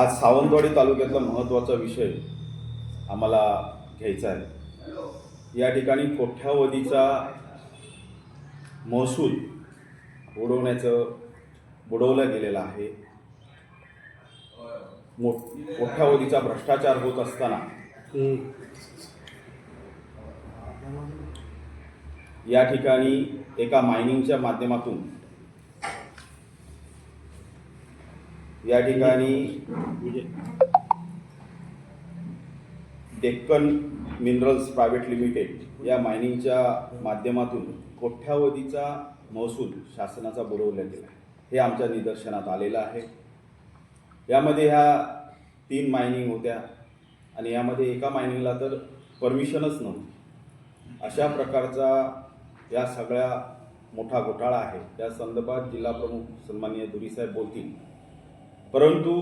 आज सावंतवाडी तालुक्यातला महत्त्वाचा विषय आम्हाला घ्यायचा आहे. या ठिकाणी कोठ्यावधीचा महसूल बुडवण्याचं बुडवला गेलेला आहे. मो कोठ्यावधीचा भ्रष्टाचार होत असताना या ठिकाणी एका मायनिंगच्या माध्यमातून या ठिकाणी म्हणजे डेक्कन मिनरल्स प्रायव्हेट लिमिटेड या मायनिंगच्या माध्यमातून कोठ्यावधीचा महसूल शासनाचा बुडवला गेला हे आमच्या निदर्शनात आलेलं आहे. यामध्ये ह्या तीन मायनिंग होत्या आणि यामध्ये एका मायनिंगला तर परमिशनच नव्हती. अशा प्रकारचा या सगळ्या मोठा घोटाळा आहे. त्या संदर्भात जिल्हा प्रमुख सन्माननीय दुरीसाहेब बोलतील. परंतु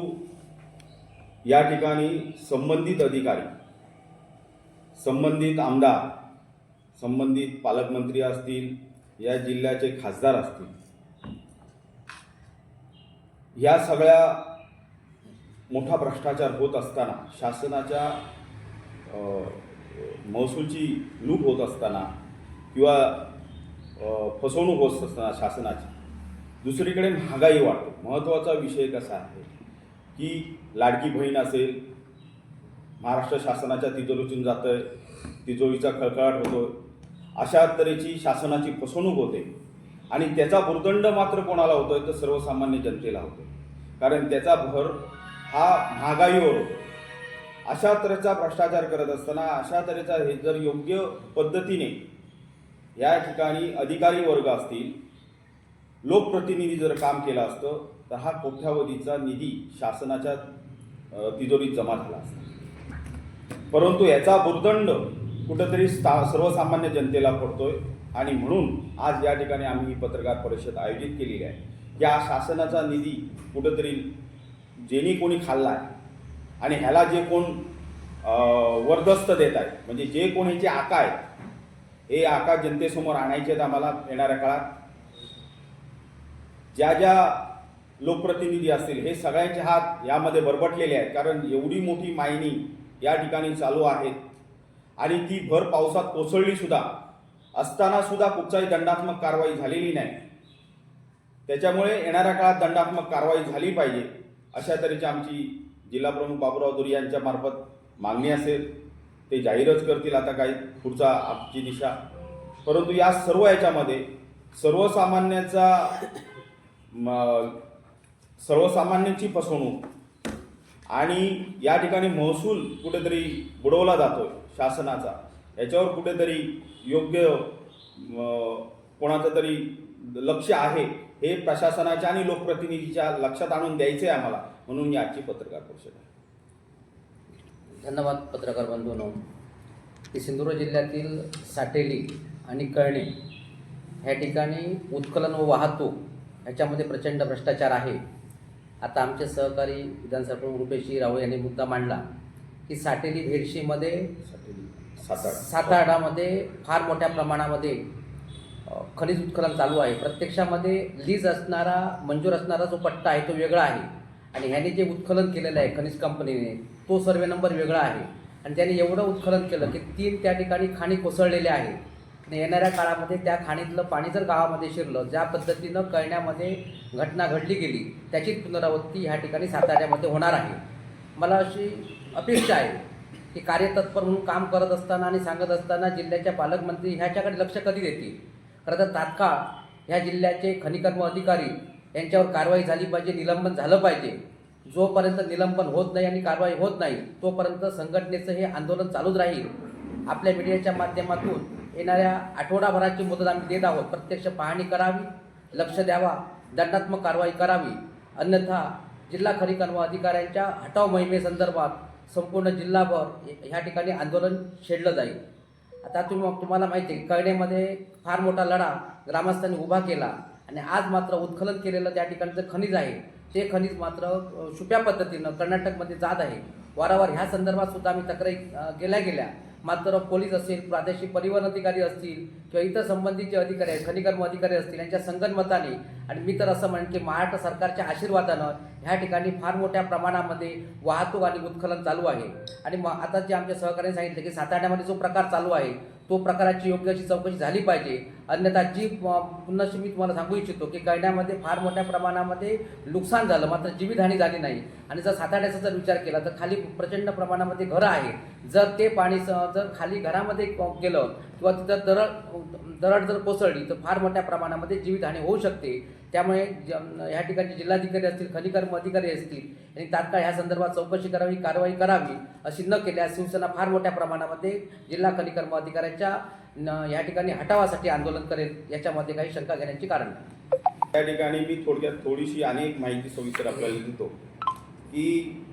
या ठिकाणी संबंधित अधिकारी संबंधित आमदार संबंधित पालकमंत्री असतील या जिल्ह्याचे खासदार असतील या सगळ्या मोठा भ्रष्टाचार होत असताना शासनाच्या महसूलची लूट होत असताना किंवा फसवणूक होत असताना शासनाची दुसरीकडे महागाई वाढते. महत्त्वाचा विषय कसा आहे? की लाडकी बहीण असेल महाराष्ट्र शासनाच्या तिजोरीतून जातं आहे तिजोरीचा खळखळाट होतो अशा तऱ्हेची शासनाची फसवणूक होते. आणि त्याचा भुर्दंड मात्र कोणाला होतोय? तर सर्वसामान्य जनतेला होतो कारण त्याचा भर हा महागाईवर होतो. अशा तऱ्हेचा भ्रष्टाचार करत असताना अशा तऱ्हेचा हे जर योग्य पद्धतीने या ठिकाणी अधिकारी वर्ग असतील लोकप्रतिनिधी जर काम केलं असतं तर हा कोट्यावधीचा निधी शासनाच्या तिजोरीत जमा झाला असता. परंतु याचा बुर्दंड कुठंतरी स्था सर्वसामान्य जनतेला पडतोय आणि म्हणून आज या ठिकाणी आम्ही ही पत्रकार परिषद आयोजित केलेली आहे. या शासनाचा निधी कुठंतरी जेनी कोणी खाल्ला आहे आणि ह्याला जे कोण वर्दस्त वरदस्त देत आहे म्हणजे जे कोण ह्याचे आका आहेत हे आका जनतेसमोर आणायचे आहेत आम्हाला येणाऱ्या काळात. ज्या ज्या लोकप्रतिनिधी असतील हे सगळ्यांचे हात यामध्ये बरबटलेले आहेत. कारण एवढी मोठी मायनिंग या ठिकाणी चालू आहेत. आणि ती भर पावसात कोसळलीसुद्धा असतानासुद्धा कुठचाही दंडात्मक कारवाई झालेली नाही. त्याच्यामुळे येणाऱ्या काळात दंडात्मक कारवाई झाली पाहिजे अशा तऱ्हेची आमची जिल्हाप्रमुख बाबूराव दुरी यांच्या मार्फत मागणी असेल. ते जाहीरच करतील आता काही पुढचा आमची दिशा. परंतु या सर्व याच्यामध्ये सर्वसामान्यांचा सर्वसामान्यांची फसवणूक. आणि या ठिकाणी महसूल कुठेतरी बुडवला जातो शासनाचा. याच्यावर कुठेतरी योग्य कोणाचं तरी लक्ष आहे हे प्रशासनाच्या आणि लोकप्रतिनिधीच्या लक्षात आणून द्यायचे आहे आम्हाला म्हणून मी आजची पत्रकार परिषद आहे. धन्यवाद पत्रकार बंधूंनो. की सिंधुदुर्ग जिल्ह्यातील साटेली आणि कळणे ह्या ठिकाणी उत्खलन व वाहतूक ह्याच्यामध्ये प्रचंड भ्रष्टाचार आहे. आता आमचे सहकारी विधानसभा प्रमुख रुपेशजी रावळे यांनी मुद्दा मांडला की साटेली भेडशीमध्ये सातारा सातारामध्ये फार मोठ्या प्रमाणामध्ये खनिज उत्खनन चालू आहे. प्रत्यक्षामध्ये लीज असणारा मंजूर असणारा जो पट्टा आहे तो वेगळा आहे. आणि ह्याने जे उत्खनन केलेलं आहे खनिज कंपनीने तो सर्वे नंबर वेगळा आहे. आणि त्याने एवढं उत्खनन केलं की तीन त्या ठिकाणी खाणी कोसळलेल्या आहेत. येणाऱ्या काळामध्ये त्या खाणीतलं पाणी जर गावामध्ये शिरलं ज्या पद्धतीनं कळण्यामध्ये घटना घडली गेली त्याची पुनरावृत्ती ह्या ठिकाणी साताऱ्यामध्ये होणार आहे. मला अशी अपेक्षा आहे की कार्यतत्पर म्हणून काम करत असताना आणि सांगत असताना जिल्ह्याच्या पालकमंत्री ह्याच्याकडे लक्ष कधी देतील? खरं तर तात्काळ ह्या जिल्ह्याचे खनिकर्म अधिकारी यांच्यावर कारवाई झाली पाहिजे निलंबन झालं पाहिजे. जोपर्यंत निलंबन होत नाही आणि कारवाई होत नाही तोपर्यंत संघटनेचं हे आंदोलन चालूच राहील. आपल्या मीडियाच्या माध्यमातून येणाऱ्या आठवडाभराची मुदत आम्ही देत आहोत. प्रत्यक्ष पाहणी करावी लक्ष द्यावा दंडात्मक कारवाई करावी. अन्यथा जिल्हा खनिकर्म अधिकाऱ्यांच्या हटाव मोहिमेसंदर्भात संपूर्ण जिल्हाभर ह्या ठिकाणी आंदोलन छेडलं जाईल. आता तुम्ही तुम्हाला माहिती आहे कळण्यामध्ये फार मोठा लढा ग्रामस्थांनी उभा केला आणि आज मात्र उत्खनन केलेलं त्या ठिकाणचं खनिज आहे. ते खनिज मात्र छुप्या पद्धतीनं कर्नाटकमध्ये जात आहे. वारंवार ह्या संदर्भात सुद्धा आम्ही तक्रारी केल्या गेल्या. मात्र पोलीस असेल प्रादेशिक परिवहन अधिकारी असतील किंवा इतर संबंधित जे अधिकारी आहेत खनिकर्म अधिकारी असतील यांच्या संगनमताने आणि मी तर असं म्हणेन की महाराष्ट्र सरकारच्या आशीर्वादानं ह्या ठिकाणी फार मोठ्या प्रमाणामध्ये वाहतूक आणि उत्खनन चालू आहे. आणि मग आता जे आमच्या सहकार्याने सांगितलं की साताऱ्यामध्ये जो प्रकार चालू आहे तो प्रकाराची योग्य अशी चौकशी झाली पाहिजे. अन्यथा जी पुन्हा मी तुम्हाला सांगू इच्छितो की कैड्यामध्ये फार मोठ्या प्रमाणामध्ये नुकसान झालं मात्र जीवितहानी झाली नाही. आणि जर साताड्याचा जर विचार केला तर खाली प्रचंड प्रमाणामध्ये घरं आहे जर ते पाणी स- जर खाली घरामध्ये गेलं किंवा तिथं दरड दरड जर कोसळली तर फार मोठ्या प्रमाणामध्ये जीवितहानी होऊ शकते. त्यामुळे ज- ह्या ठिकाणी जिल्हाधिकारी असतील खनिकर्म अधिकारी असतील यांनी तात्काळ ह्या संदर्भात चौकशी करावी कारवाई करावी अशी न केल्यास शिवसेना फार मोठ्या प्रमाणामध्ये जिल्हा खनिकर्म अधिकाऱ्यांच्या न- या ठिकाणी हटावासाठी आंदोलन करेल याच्यामध्ये काही शंका घेण्याची कारण नाही. त्या ठिकाणी मी थोडक्यात थोडीशी अनेक माहिती सविस्तर आपल्याला देतो की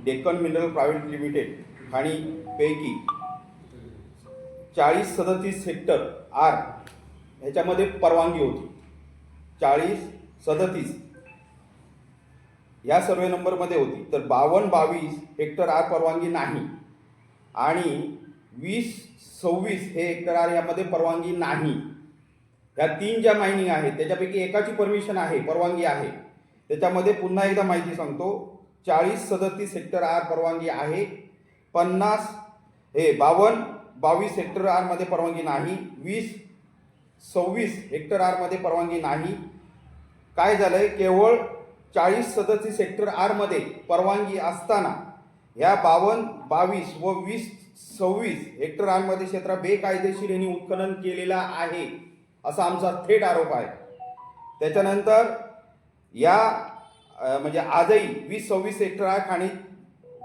डेक्कन मिनरल प्रायव्हेट लिमिटेड आणि पैकी चाळीस सदतीस हेक्टर आर ह्याच्यामध्ये परवानगी होती. चाळीस सदतीस. या सर्वे नंबरमध्ये होती. तर बावन्न बावीस हेक्टर आर परवानगी नाही. आणि वीस सव्वीस हे हेक्टर आर यामध्ये परवानगी नाही. या तीन ज्या मायनिंग आहेत त्याच्यापैकी एकाची परमिशन आहे परवानगी आहे. त्याच्यामध्ये पुन्हा एकदा माहिती सांगतो. चाळीस सदतीस हेक्टर आर परवानगी आहे. पन्नास हे बावन्न बावीस हेक्टर आरमध्ये परवानगी नाही. वीस सव्वीस हेक्टर आरमध्ये परवानगी नाही. काय झालंय? केवळ चाळीस सदस्य सेक्टर आरमध्ये परवानगी असताना ह्या बावन्न बावीस व वीस सव्वीस हेक्टर आरमध्ये क्षेत्र बेकायदेशीर यांनी उत्खनन केलेला आहे असा आमचा थेट आरोप आहे. त्याच्यानंतर या म्हणजे आजही वीस सव्वीस हेक्टर आर खाणी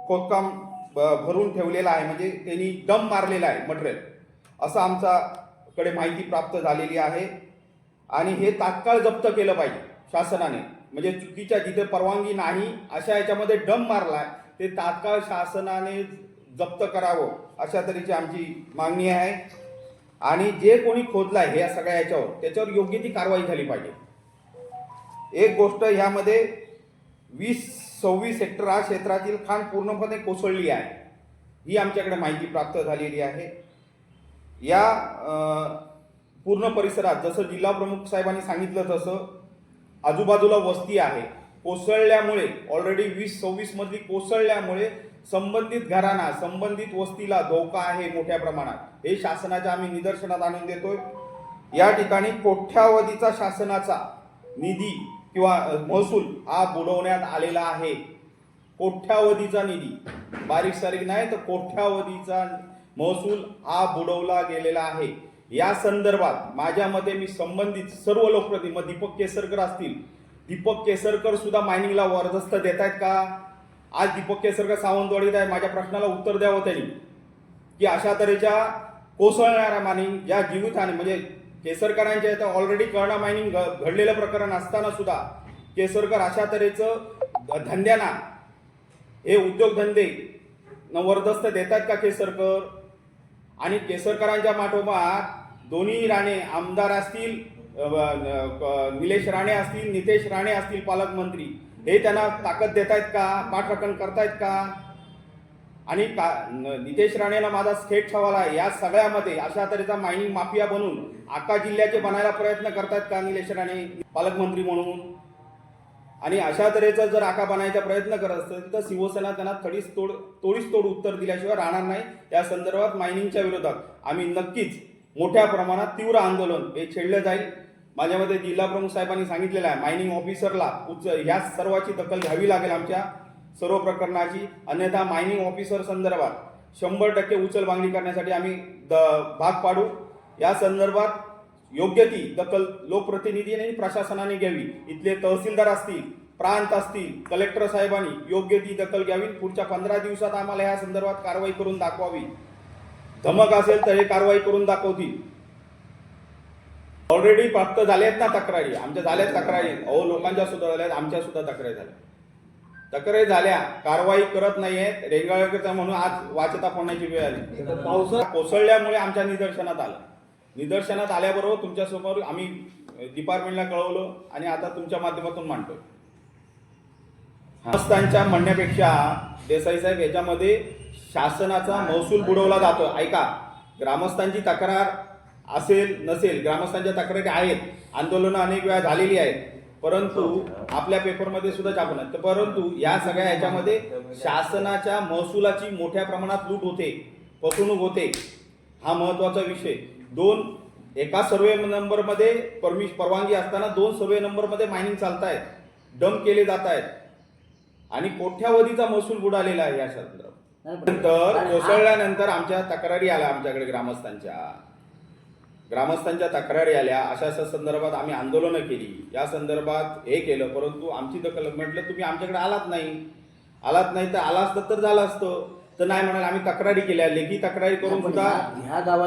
खोदकाम ब- भरून ठेवलेला आहे म्हणजे त्यांनी दम मारलेला आहे मटेरियल असं आमच्याकडे माहिती प्राप्त झालेली आहे. आणि हे तात्काळ जप्त केलं पाहिजे. शासनाने. म्हणजे चुकीच्या जिथे परवानगी नाही अशा याच्यामध्ये डम मारलाय ते तात्काळ शासनाने जप्त करावं अशा तऱ्हेची आमची मागणी आहे. आणि जे कोणी खोदलाय हे या सगळ्या याच्यावर त्याच्यावर योग्य ती कारवाई झाली पाहिजे. एक गोष्ट ह्यामध्ये वीस सव्वीस हेक्टर हा क्षेत्रातील खाण पूर्णपणे कोसळली आहे. ही आमच्याकडे माहिती प्राप्त झालेली आहे. या पूर्ण परिसरात जसं जिल्हा प्रमुख साहेबांनी सांगितलं तसं आजूबाजूला वस्ती आहे. कोसळल्यामुळे ऑलरेडी वीस सव्वीस मधली कोसळल्यामुळे संबंधित घरांना संबंधित वस्तीला धोका आहे मोठ्या प्रमाणात. हे शासनाच्या आम्ही निदर्शनात आणून देतोय. या ठिकाणी कोठ्यावधीचा शासनाचा निधी किंवा महसूल हा बुडवण्यात आलेला आहे. कोठ्यावधीचा निधी. बारीक सारीक नाही तर कोठ्यावधीचा महसूल हा बुडवला गेलेला आहे. या संदर्भात माझ्या मते मी संबंधित सर्व लोकप्रतिनिधी मग दीपक केसरकर असतील. दीपक केसरकर सुद्धा मायनिंगला वरदस्त देत आहेत का? आज दीपक केसरकर सावंतवाडीत आहे माझ्या प्रश्नाला उत्तर द्यावं त्यांनी. की अशा तऱ्हेच्या कोसळणाऱ्या मायनिंग ज्या जीवितहानी म्हणजे केसरकरांच्या इथं ऑलरेडी कर्णा मायनिंग घ- घडलेलं प्रकरण असताना सुद्धा केसरकर अशा तऱ्हेचं ध- धंद्यांना हे उद्योगधंदे नवरदस्त देतात का केसरकर? आणि केसरकरांच्या माठोमाठ दोन्ही राणे आमदार असतील निलेश राणे असतील नितेश राणे असतील पालकमंत्री हे त्यांना ताकद देत आहेत का? पाठराखण करतायत का? आणि का न- नितेश राणेला माझा थेट सवाल आहे या सगळ्यामध्ये अशा तऱ्हेचा मायनिंग माफिया बनून आका जिल्ह्याचे बनायला प्रयत्न करतायत का निलेश राणे पालकमंत्री म्हणून? आणि अशा तऱ्हेचा जर आका बनायचा प्रयत्न करत असेल तर शिवसेना त्यांना थडीच तोड तोडीस तोड उत्तर दिल्याशिवाय राहणार नाही. या संदर्भात मायनिंगच्या विरोधात आम्ही नक्कीच मोठ्या प्रमाणात तीव्र आंदोलन हे छेडलं जाईल. माझ्यामध्ये जिल्हा प्रमुख साहेबांनी सांगितलेलं आहे मायनिंग ऑफिसरला उच्च ह्या सर्वाची दखल घ्यावी लागेल आमच्या सर्व प्रकरणाची. अन्यथा मायनिंग ऑफिसर संदर्भात शंभर टक्के उचलबांगणी करण्यासाठी आम्ही द भाग पाडू. या संदर्भात योग्य ती दखल लोकप्रतिनिधी आणि प्रशासनाने घ्यावी. इथले तहसीलदार असतील प्रांत असतील कलेक्टर साहेबांनी योग्य ती दखल घ्यावी. पुढच्या पंधरा दिवसात आम्हाला या संदर्भात कारवाई करून दाखवावी. धमक असेल तर हे कारवाई करून दाखवतील. ऑलरेडी प्राप्त झाल्या आहेत ना तक्रारी. आमच्या झाल्यात तक्रारी. अहो लोकांच्या सुद्धा झाल्यात आमच्या सुद्धा तक्रारी झाल्या. तक्रारी झाल्या. कारवाई करत नाहीयेत रेंगाळकरचा म्हणून आज वाचता फोडण्याची वेळ आली. पावसा कोसळल्यामुळे आमच्या निदर्शनात आलं. निदर्शनात आल्याबरोबर तुमच्यासमोर आम्ही डिपार्टमेंटला कळवलं आणि आता तुमच्या माध्यमातून मांडतोय. संस्थांच्या म्हणण्यापेक्षा देसाई साहेब याच्यामध्ये शासनाचा महसूल बुडवला जातो. ऐका ग्रामस्थांची तक्रार असेल नसेल ग्रामस्थांच्या तक्रारी आहेत. आंदोलनं अनेक वेळा झालेली आहेत. परंतु आपल्या पेपरमध्ये सुद्धा छापून आहेत तर परंतु या सगळ्या ह्याच्यामध्ये शासनाच्या महसुलाची मोठ्या प्रमाणात लूट होते फसवणूक होते. हा महत्त्वाचा विषय. दोन एका सर्वे नंबरमध्ये परमिश परवानगी असताना दोन सर्वे नंबरमध्ये मायनिंग चालत आहेत डंप केले जात आहेत आणि कोट्यावधीचा महसूल बुडालेला आहे या संदर्भात नंतर कोसळल्यानंतर आमच्या तक्रारी आल्या आमच्याकडे ग्रामस्थांच्या. ग्रामस्थांच्या तक्रारी आल्या. अशा अशा संदर्भात आम्ही आंदोलनं केली. या संदर्भात हे केलं परंतु आमची दखल म्हटलं तुम्ही आमच्याकडे आलात नाही. आलात नाही तर आला असतं तर झालं असतं. तर नाही म्हणाल आम्ही तक्रारी केल्या. लेखी तक्रारी करून सुद्धा ह्या गावात